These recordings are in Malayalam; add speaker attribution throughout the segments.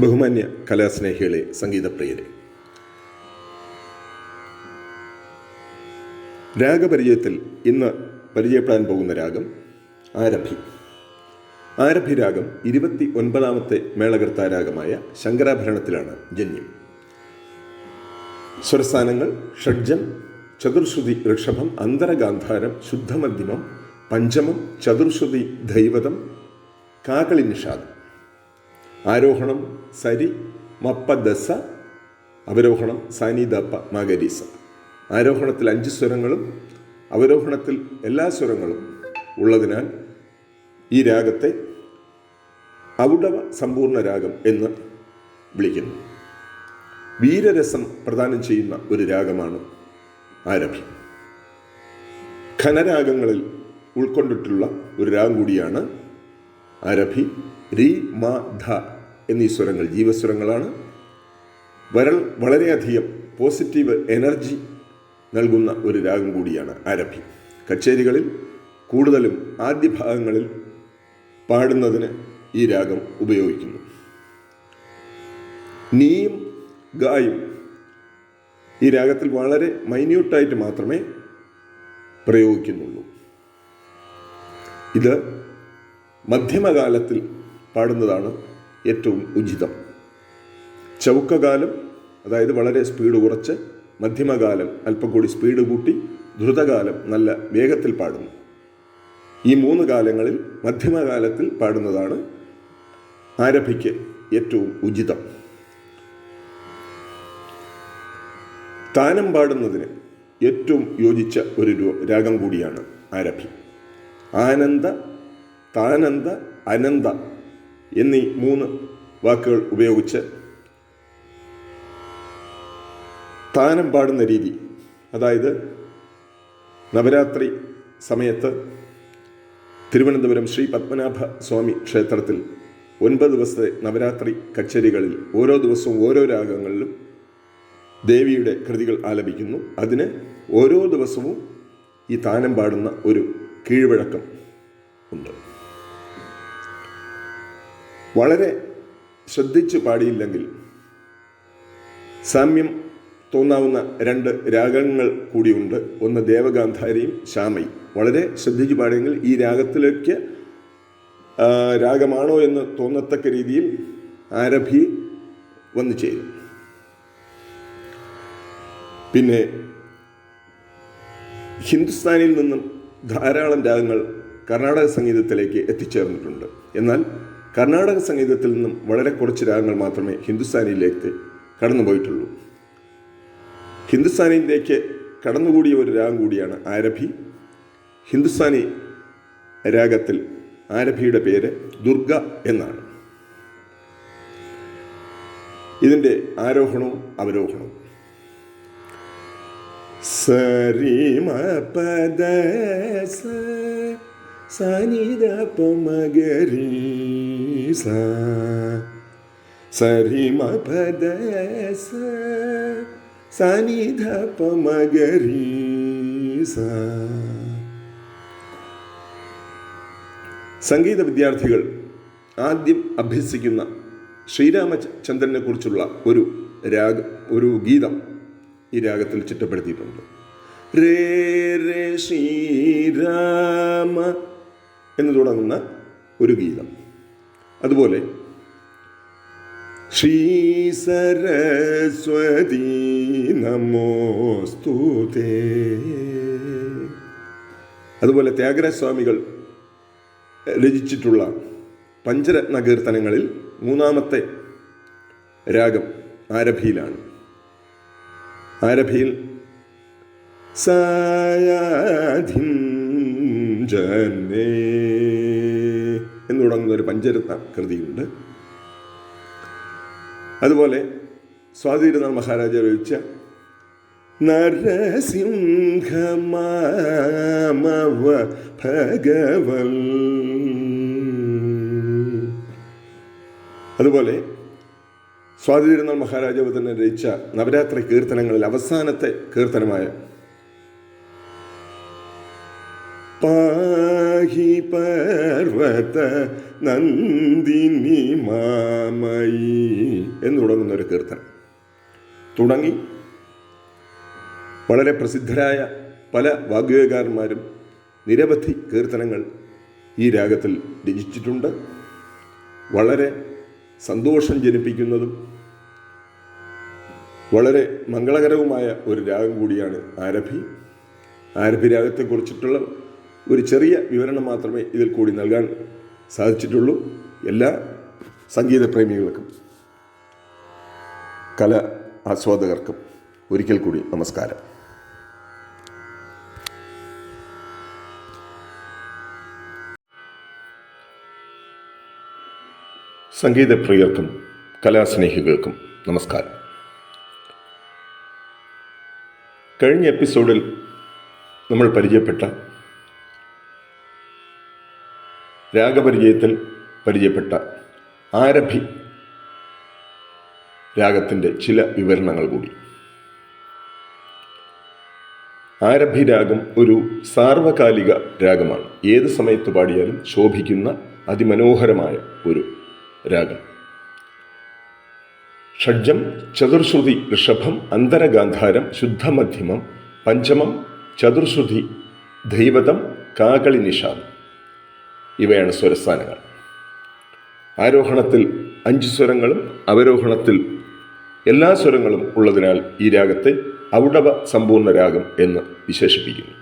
Speaker 1: ബഹുമാന്യ കലാസ്നേഹികളെ സംഗീതപ്രിയരെ. രാഗപരിചയത്തിൽ ഇന്ന് പരിചയപ്പെടാൻ പോകുന്ന രാഗം ആരഭി. ആരഭി രാഗം ഇരുപത്തി ഒൻപതാമത്തെ മേളകർത്താ രാഗമായ ശങ്കരാഭരണത്തിലാണ് ജന്യം. സ്വരസ്ഥാനങ്ങൾ ഷഡ്ജം ചതുർശ്രുതി ഋഷഭം അന്തരഗാന്ധാരം ശുദ്ധമധ്യമം പഞ്ചമം ചതുർശ്രുതി ദൈവതം കാകളി നിഷാദം ആരോഹണം സരി മപ്പ ദസ അവരോഹണം സാനിദപ്പ മാഗരീസ. ആരോഹണത്തിൽ അഞ്ച് സ്വരങ്ങളും അവരോഹണത്തിൽ എല്ലാ സ്വരങ്ങളും ഉള്ളതിനാൽ ഈ രാഗത്തെ ഔഡവ സമ്പൂർണ രാഗം എന്ന് വിളിക്കുന്നു. വീരരസം പ്രദാനം ചെയ്യുന്ന ഒരു രാഗമാണ് ആരഭി. ഖനരാഗങ്ങളിൽ ഉൾക്കൊണ്ടിട്ടുള്ള ഒരു രാഗം കൂടിയാണ് ആരഭി രി മ ധ. എന്നീ സ്വരങ്ങൾ ജീവസ്വരങ്ങളാണ്. വരൾ വളരെയധികം പോസിറ്റീവ് എനർജി നൽകുന്ന ഒരു രാഗം കൂടിയാണ് ആരഭി. കച്ചേരികളിൽ കൂടുതലും ആദ്യ ഭാഗങ്ങളിൽ പാടുന്നതിന് ഈ രാഗം ഉപയോഗിക്കുന്നു. നീയും ഗായും ഈ രാഗത്തിൽ വളരെ മൈന്യൂട്ടായിട്ട് മാത്രമേ പ്രയോഗിക്കുന്നുള്ളൂ. ഇത് മധ്യമകാലത്തിൽ പാടുന്നതാണ് ഏറ്റവും ഉചിതം. ചൗക്കകാലം അതായത് വളരെ സ്പീഡ് കുറച്ച് മധ്യമകാലം അല്പം കൂടി സ്പീഡ് കൂട്ടി ദ്രുതകാലം നല്ല വേഗത്തിൽ പാടുന്നു. ഈ മൂന്ന് കാലങ്ങളിൽ മധ്യമകാലത്തിൽ പാടുന്നതാണ് ആരഭിക്ക് ഏറ്റവും ഉചിതം. താനം പാടുന്നതിന് ഏറ്റവും യോജിച്ച ഒരു രാഗം കൂടിയാണ് ആരഭി. ആനന്ദ താനന്ദ അനന്ത എന്നീ മൂന്ന് വാക്കുകൾ ഉപയോഗിച്ച് താനം പാടുന്ന രീതി അതായത് നവരാത്രി സമയത്ത് തിരുവനന്തപുരം ശ്രീ പത്മനാഭ സ്വാമി ക്ഷേത്രത്തിൽ ഒൻപത് ദിവസത്തെ നവരാത്രി കച്ചേരികളിൽ ഓരോ ദിവസവും ഓരോ രാഗങ്ങളിലും ദേവിയുടെ കൃതികൾ ആലപിക്കുന്നു. അതിന് ഓരോ ദിവസവും ഈ താനം പാടുന്ന ഒരു കീഴ്വഴക്കം ഉണ്ട്. വളരെ ശ്രദ്ധിച്ച് പാടിയില്ലെങ്കിൽ സാമ്യം തോന്നാവുന്ന രണ്ട് രാഗങ്ങൾ കൂടിയുണ്ട്. ഒന്ന് ദേവഗാന്ധാരിയും ശ്യാമയും. വളരെ ശ്രദ്ധിച്ച് പാടിയെങ്കിൽ ഈ രാഗത്തിലേക്ക് രാഗമാണോ എന്ന് തോന്നത്തക്ക രീതിയിൽ ആരഭി വന്നു ചേരും. പിന്നെ ഹിന്ദുസ്ഥാനിയിൽ നിന്നും ധാരാളം രാഗങ്ങൾ കർണാടക സംഗീതത്തിലേക്ക് എത്തിച്ചേർന്നിട്ടുണ്ട്. എന്നാൽ കർണാടക സംഗീതത്തിൽ നിന്നും വളരെ കുറച്ച് രാഗങ്ങൾ മാത്രമേ ഹിന്ദുസ്ഥാനിയിലേക്ക് കടന്നുപോയിട്ടുള്ളൂ. ഹിന്ദുസ്ഥാനിയിലേക്ക് കടന്നുകൂടിയ ഒരു രാഗം കൂടിയാണ് ആരഭി. ഹിന്ദുസ്ഥാനി രാഗത്തിൽ ആരഭിയുടെ പേര് ദുർഗ എന്നാണ്. ഇതിന്റെ ആരോഹണവും അവരോഹണവും. സരിമ പദ സനിത പമഗരി സരിമ പദ സംഗീത വിദ്യാർത്ഥികൾ ആദ്യം അഭ്യസിക്കുന്ന ശ്രീരാമചന്ദ്രനെ കുറിച്ചുള്ള ഒരു രാഗ ഒരു ഗീതം ഈ രാഗത്തിൽ ചിട്ടപ്പെടുത്തിയിട്ടുണ്ട്. രേ രേ ശ്രീരാമ എന്ന് തുടങ്ങുന്ന ഒരു ഗീതം. അതുപോലെ ശ്രീ സരസ്വതി നമോസ്തുതേ അതുപോലെ ത്യാഗരാജസ്വാമികൾ രചിച്ചിട്ടുള്ള പഞ്ചരത്ന കീർത്തനങ്ങളിൽ മൂന്നാമത്തെ രാഗം ആരഭിയിലാണ്. ആരഭിയിൽ സായാധിം ജനേ എന്ന് തുടങ്ങുന്ന ഒരു പഞ്ചരത്ന കൃതിയുണ്ട്. അതുപോലെ സ്വാതിരുന്നാൾ മഹാരാജ രചിച്ച നരസിംഹമാമവ ഭഗവൽ. അതുപോലെ സ്വാതിരുന്നാൾ മഹാരാജാവ് തന്നെ രചിച്ച നവരാത്രി കീർത്തനങ്ങളിൽ അവസാനത്തെ കീർത്തനമായ പാഹി പർവത നന്ദിനി മാമയി എന്ന് തുടങ്ങുന്ന ഒരു കീർത്തനം. തുടങ്ങി. വളരെ പ്രസിദ്ധരായ പല വാഗ്ഗേയകാരന്മാരും നിരവധി കീർത്തനങ്ങൾ ഈ രാഗത്തിൽ രചിച്ചിട്ടുണ്ട്. വളരെ സന്തോഷം ജനിപ്പിക്കുന്നതും വളരെ മംഗളകരവുമായ ഒരു രാഗം കൂടിയാണ് ആരഭി. ആരഭി രാഗത്തെക്കുറിച്ചിട്ടുള്ള ഒരു ചെറിയ വിവരണം മാത്രമേ ഇതിൽ കൂടി നൽകാൻ സാധിച്ചിട്ടുള്ളൂ. എല്ലാ സംഗീത പ്രേമികൾക്കും കല ആസ്വാദകർക്കും ഒരിക്കൽ കൂടി നമസ്കാരം. സംഗീത പ്രിയർക്കും കലാസ്നേഹികൾക്കും നമസ്കാരം. കഴിഞ്ഞ എപ്പിസോഡിൽ നമ്മൾ പരിചയപ്പെട്ട രാഗപരിചയത്തിൽ പരിചയപ്പെട്ട ആരഭി രാഗത്തിന്റെ ചില വിവരണങ്ങൾ കൂടി. ആരഭി രാഗം ഒരു സാർവകാലിക രാഗമാണ്. ഏത് സമയത്ത് പാടിയാലും ശോഭിക്കുന്ന അതിമനോഹരമായ ഒരു രാഗം. ഷഡ്ജം ചതുർശ്രുതി ഋഷഭം അന്തരഗാന്ധാരം ശുദ്ധമധ്യമം പഞ്ചമം ചതുർശ്രുതി ദൈവതം കാകളി നിഷാദം ഇവയാണ് സ്വരസ്ഥാനങ്ങൾ. ആരോഹണത്തിൽ അഞ്ച് സ്വരങ്ങളും അവരോഹണത്തിൽ എല്ലാ സ്വരങ്ങളും ഉള്ളതിനാൽ ഈ രാഗത്തെ ഔഡവ സമ്പൂർണ രാഗം എന്ന് വിശേഷിപ്പിക്കുന്നു.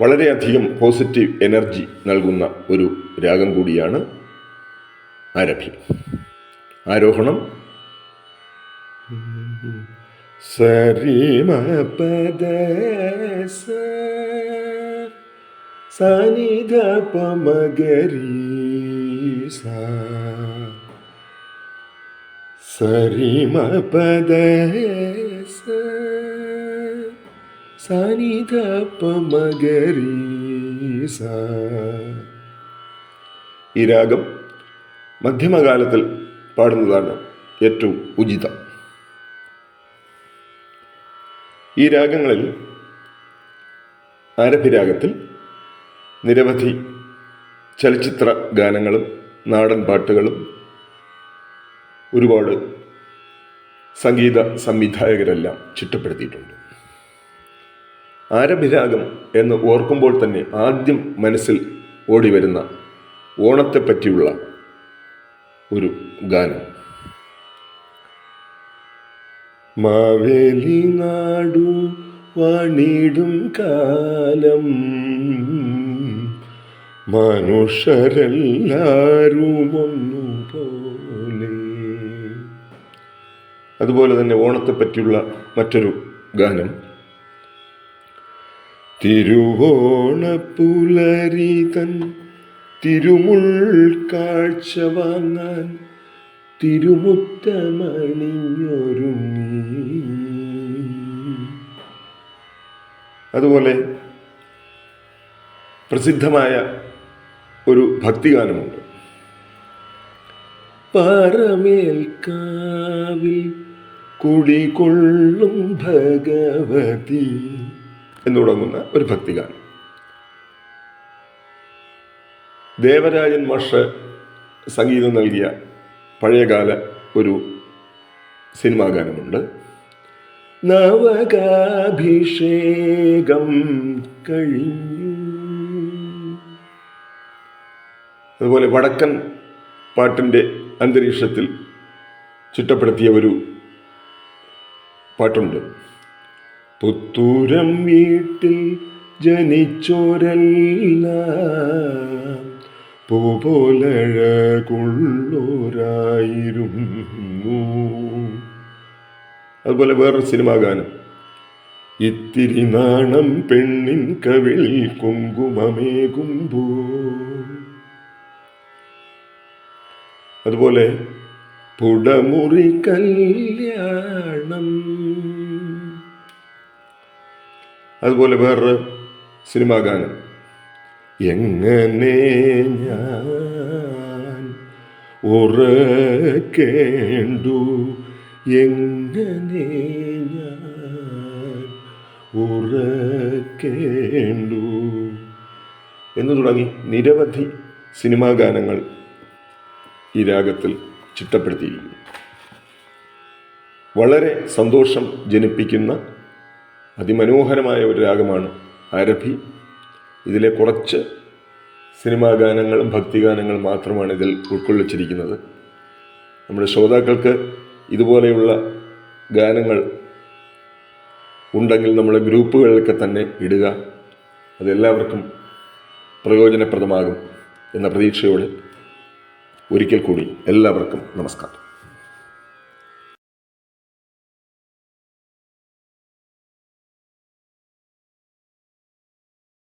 Speaker 1: വളരെയധികം പോസിറ്റീവ് എനർജി നൽകുന്ന ഒരു രാഗം കൂടിയാണ് ആരഭി. ആരോഹണം. സരിമ പദ സനിധ പമഗരി സരിമ പദ സനിധ പമഗരി ഈ രാഗം മധ്യമകാലത്തിൽ പാടുന്നതാണ് ഏറ്റവും ഉചിതം. ഈ രാഗങ്ങളിൽ ആരഭിരാഗത്തിൽ നിരവധി ചലച്ചിത്ര ഗാനങ്ങളും നാടൻ പാട്ടുകളും ഒരുപാട് സംഗീത സംവിധായകരെല്ലാം ചിട്ടപ്പെടുത്തിയിട്ടുണ്ട്. ആരഭിരാഗം എന്ന് ഓർക്കുമ്പോൾ തന്നെ ആദ്യം മനസ്സിൽ ഓടി വരുന്ന ഓണത്തെ പറ്റിയുള്ള ഒരു ഗാനം. മാവേലി നാടു വാണിടും കാലം മനുഷ്യരെല്ലാരും ഒന്നുപോലെ അതുപോലെ തന്നെ ഓണത്തെ പറ്റിയുള്ള മറ്റൊരു ഗാനം. തിരുവോണപ്പുലരി തൻ തിരുമുൾ കാഴ്ച വാങ്ങാൻ തിരുമുറ്റമണിഞ്ഞൊരുങ്ങി. അതുപോലെ പ്രസിദ്ധമായ ഒരു ഭക്തിഗാനമുണ്ട്. പാറമേൽക്കാവിൽ കുടികൊള്ളും ഭഗവതി എന്ന് തുടങ്ങുന്ന ഒരു ഭക്തിഗാനം. ദേവരാജൻ മാഷ് സംഗീതം നൽകിയ പഴയകാല ഒരു സിനിമാ ഗാനമുണ്ട് നവകാഭിഷേകം കഴിഞ്ഞു. അതുപോലെ വടക്കൻ പാട്ടിന്റെ അന്തരീക്ഷത്തിൽ ചുറ്റപ്പെടുത്തിയ ഒരു പാട്ടുണ്ട്. പുത്തൂരം വീട്ടിൽ ജനിച്ചോരല്ല പൂപോലഴകുള്ളോരായിരുന്നു. അതുപോലെ വേറൊരു സിനിമാ ഗാനം. ഇത്തിരി നാണം പെണ്ണിൻ കവിളിൽ കുങ്കുമമേകുമ്പോൾ അതുപോലെ പുടമുറി കല്യാണം. അതുപോലെ വേറൊരു സിനിമാ ഗാനം. എങ്ങനെ ഞാൻ എങ്ങനെ ഞാൻ ഉറക്കേണ്ടു? എന്ന് തുടങ്ങി നിരവധി സിനിമാ ഗാനങ്ങൾ. ഈ രാഗത്തിൽ ചിട്ടപ്പെടുത്തിയിരിക്കുന്നു. വളരെ സന്തോഷം ജനിപ്പിക്കുന്ന അതിമനോഹരമായ ഒരു രാഗമാണ് അരഭി ഇതിലെ കുറച്ച് സിനിമാ ഗാനങ്ങളും ഭക്തിഗാനങ്ങളും മാത്രമാണ് ഇതിൽ ഉൾക്കൊള്ളിച്ചിരിക്കുന്നത്. നമ്മുടെ ശ്രോതാക്കൾക്ക് ഇതുപോലെയുള്ള ഗാനങ്ങൾ ഉണ്ടെങ്കിൽ നമ്മുടെ ഗ്രൂപ്പുകളിലൊക്കെ തന്നെ ഇടുക അതെല്ലാവർക്കും പ്രയോജനപ്രദമാകും എന്ന പ്രതീക്ഷയോടെ ഒരിക്കൽ കൂടി എല്ലാവർക്കും നമസ്കാരം.